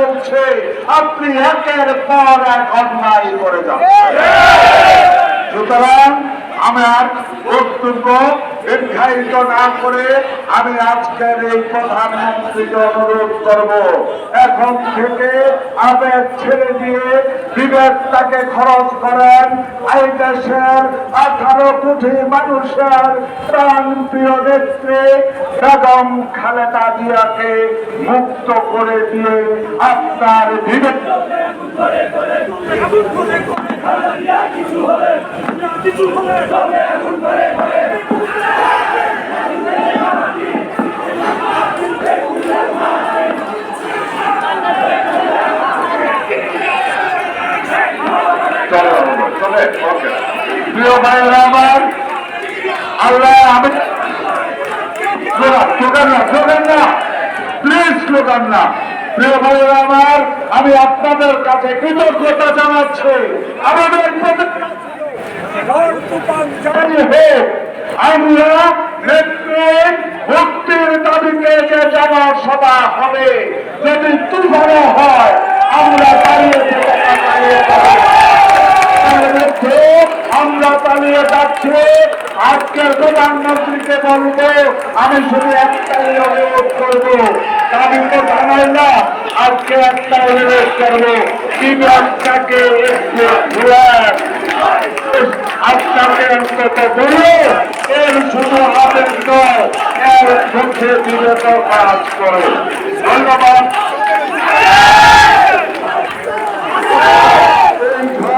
চলছে আপনি একের পর এক অন্যায় করে যান সুতরাং আমার বক্তব্য দীর্ঘায়িত না করে আমি আজকের এই প্রধানমন্ত্রীকে অনুরোধ করব, এখন থেকে আবেগ ছেড়ে দিয়ে বিবেকটাকে খরচ এই দেশের আঠারো কোটি মানুষের প্রাণ প্রিয় নেত্রী বেগম খালেদা জিয়াকে মুক্ত করে দিয়ে আপনার বিবেক চলে। ওকে প্রিয় ভাইয়েরা আমার, আল্লাহ আমি না না। প্লিজ না। প্রিয় ভাইয়েরা আমার, আমি আপনাদের কাছে কৃতজ্ঞতা জানাচ্ছি। আমাদের আমরা দাবিতে যে জনসভা হবে, যদি তুফানো হয় আমরা দাঁড়িয়ে থেকে দাঁড়িয়ে দাঁড়িয়ে তার মধ্যে আমরা পালিয়ে যাচ্ছি আজকের প্রধানমন্ত্রীকে বলব, আমি শুধু একটাই অনুরোধ করব আমি তো জানাই না, আজকে একটা অনুরোধ করব বিভাগটাকে আপনাকে অন্তত বলো এর শুধু আবেগ নয়, এর মধ্যে বিরত কাজ করে। ধন্যবাদ।